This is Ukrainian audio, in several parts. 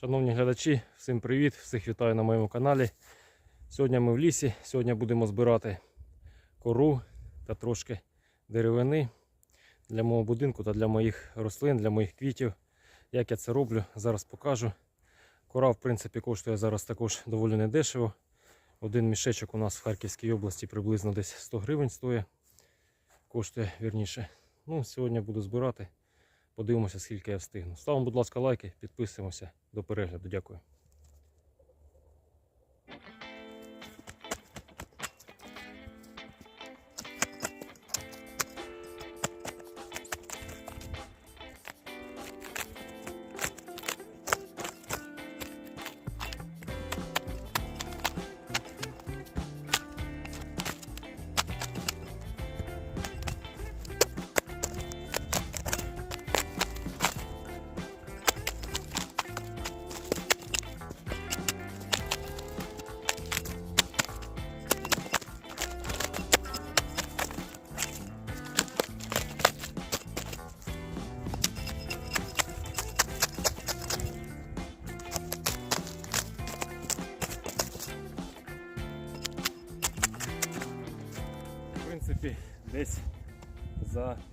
Шановні глядачі, всім привіт! Всіх вітаю на моєму каналі. Сьогодні ми в лісі. Сьогодні будемо збирати кору та трошки деревини для мого будинку та для моїх рослин, для моїх квітів. Як я це роблю, зараз покажу. Кора, в принципі, коштує зараз також доволі недешево. Один мішечок у нас в Харківській області приблизно десь 100 гривень стоїть. Коштує вірніше. Ну, сьогодні буду збирати. Подивимося, скільки я встигну. Ставимо, будь ласка, лайки, підписуємося. До перегляду. Дякую.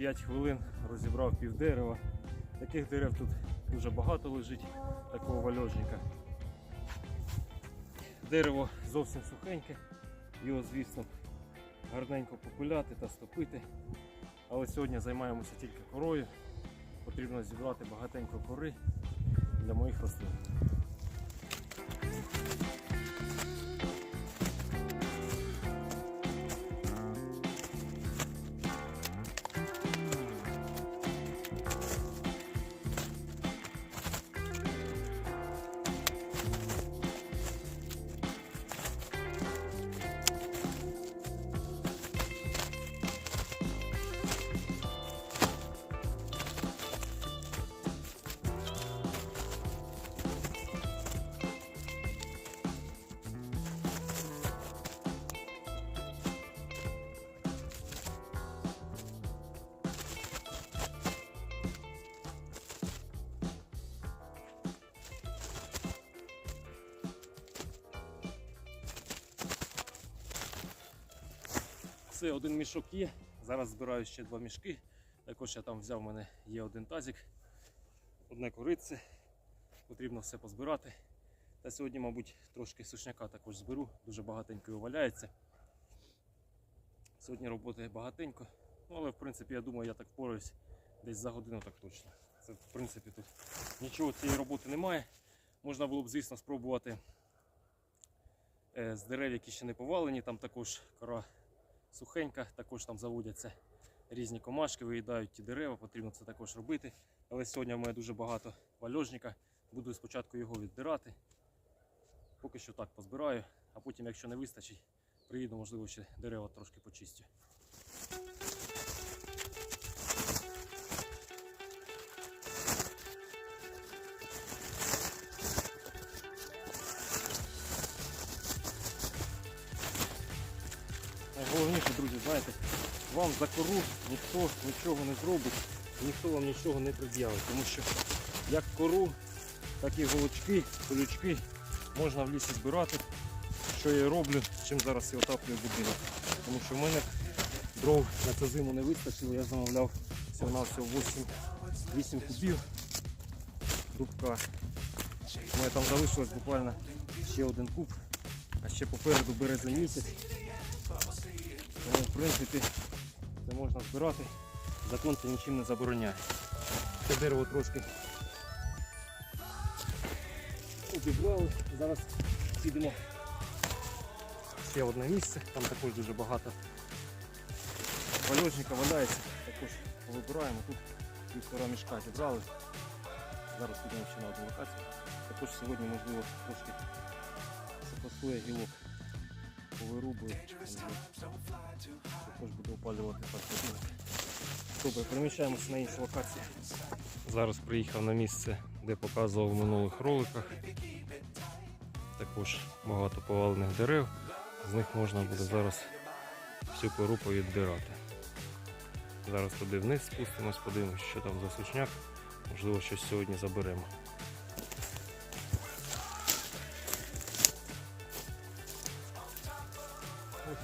5 хвилин розібрав пів дерева. Таких дерев тут дуже багато лежить, такого вальожника. Дерево зовсім сухеньке, його, звісно, гарненько попиляти та стопити. Але сьогодні займаємося тільки корою. Потрібно зібрати багатенько кори для моїх рослин. Все, один мішок є. Зараз збираю ще два мішки. Також я там взяв, у мене є один тазик, одне корице. Потрібно все позбирати. Та сьогодні, мабуть, трошки сушняка також зберу, дуже багатенько його валяється. Сьогодні роботи багатенько. Ну, але в принципі я думаю, я так впораюсь десь за годину так точно. Це в принципі тут нічого цієї роботи немає. Можна було б, звісно, спробувати е, з дерев, які ще не повалені, там також кора сухенька, також там заводяться різні комашки, виїдають ті дерева, потрібно це також робити. Але сьогодні в мене дуже багато вальожника. Буду спочатку його відбирати. Поки що так позбираю, а потім, якщо не вистачить, приїду, можливо, ще дерева трошки почистю. Вам за кору ніхто нічого не зробить, ніхто вам нічого не пред'явить. Тому що як кору, так і голочки, колючки можна в лісі збирати. Що я роблю, чим зараз я отаплюю будинок. Тому що в мене дров на цю зиму не вистачило, я замовляв всього на всього 8, 8 кубів дубка. У мене там залишилось буквально ще один куб, а ще попереду березень місяць. Тому, в принципі, це можна збирати. Закон це нічим не забороняє. Це дерево трошки обібрали. Зараз підемо ще одне місце. Там також дуже багато вальожника валяється. Також повибираємо. Тут півтора мішка зібрали. Зараз підемо ще на одну локацію. Також сьогодні можливо трошки запасує гілок. Повирубую. Також буду опалювати будинок. Добре, переміщаємося на інші локації. Зараз приїхав на місце, де показував в минулих роликах. Також багато повалених дерев. З них можна буде зараз всю кору повідбирати. Зараз туди вниз спустимось, подивимось, що там за сушняк. Можливо, щось сьогодні заберемо.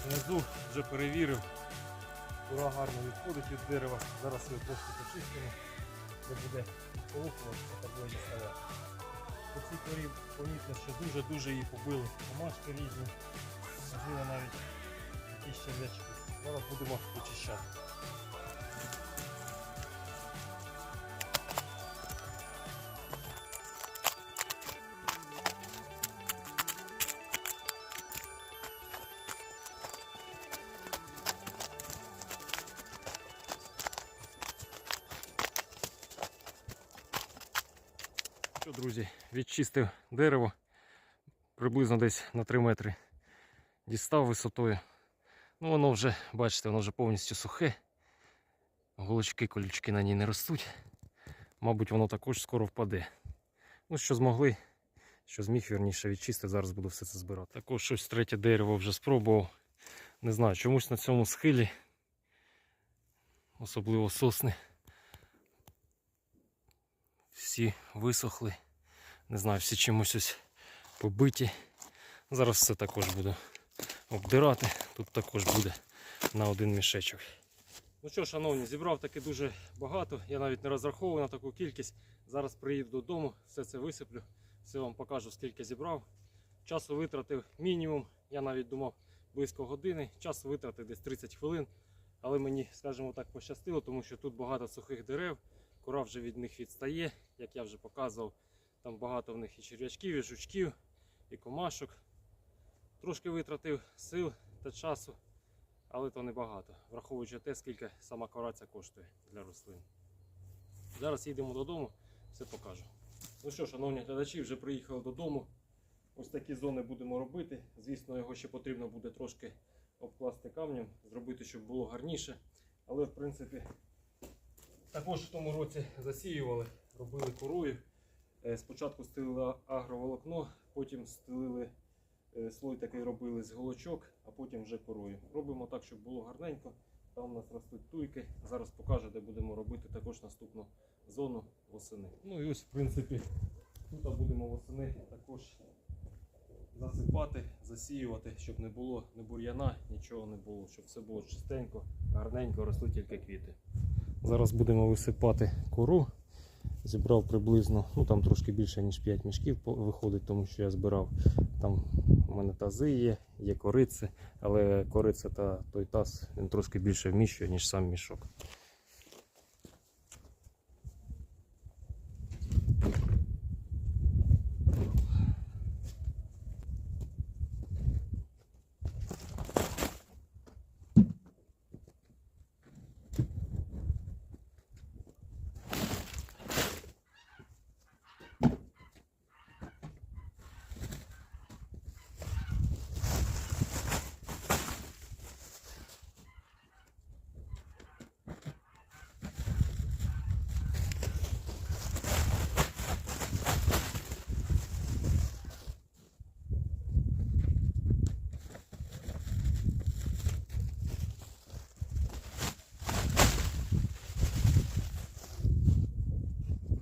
Внизу вже перевірив. Кура гарно відходить від дерева. Зараз його трошки почистимо, де буде полухуватися та буде діставати. По цій корі помітно, що дуже-дуже її побили. Помашки різні, можливо навіть якісь черв'ячки. Зараз будемо почищати. Друзі, відчистив дерево приблизно десь на 3 метри. Дістав висотою. Ну, воно вже, бачите, воно вже повністю сухе. Голочки, колючки на ній не ростуть. Мабуть, воно також скоро впаде. Ну, що змогли, що зміг вірніше відчистити, зараз буду все це збирати. Також щось третє дерево вже спробував. Не знаю, чомусь на цьому схилі, особливо сосни. Всі висохли. Не знаю, всі чимось ось побиті. Зараз все також буду обдирати. Тут також буде на один мішечок. Ну що, шановні, зібрав таки дуже багато. Я навіть не розраховував на таку кількість. Зараз приїду додому, все це висиплю, все вам покажу, скільки зібрав. Часу витратив мінімум. Я навіть думав близько години. Часу витратив десь 30 хвилин. Але мені, скажімо так, пощастило, тому що тут багато сухих дерев. Кора вже від них відстає, як я вже показував. Там багато в них і черв'ячків, і жучків, і комашок. Трошки витратив сил та часу, але то небагато, враховуючи те, скільки сама кора ця коштує для рослин. Зараз їдемо додому, все покажу. Ну що, шановні глядачі, вже приїхали додому. Ось такі зони будемо робити. Звісно, його ще потрібно буде трошки обкласти камнем, зробити, щоб було гарніше. Але в принципі також в тому році засіювали, робили корою. Е, Спочатку стелили агроволокно, потім стелили е, слой такий робили з голочок, а потім вже корою. Робимо так, щоб було гарненько. Там у нас ростуть туйки. Зараз покажу, де будемо робити також наступну зону восени. Ну і ось, в принципі, тут будемо восени також засипати, засіювати, щоб не було ні бур'яна, нічого не було, щоб все було чистенько, гарненько, росли тільки квіти. Зараз будемо висипати кору. Зібрав приблизно, ну там трошки більше, ніж 5 мішків виходить, тому що я збирав. Там у мене тази є, є кориці, але кориця та той таз він трошки більше вміщує, ніж сам мішок.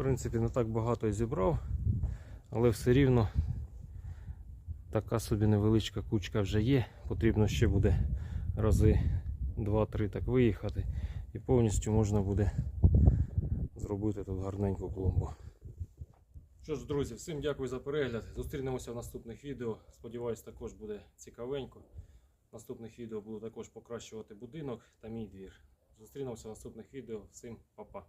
Принципі, не так багато і зібрав, але все рівно така собі невеличка кучка вже є. Потрібно ще буде рази 2-3 так виїхати і повністю можна буде зробити тут гарненьку клумбу. Що ж, друзі, всім дякую за перегляд. Зустрінемося в наступних відео. Сподіваюсь, також буде цікавенько. В наступних відео буду також покращувати будинок та мій двір. Зустрінемося в наступних відео. Всім па-па.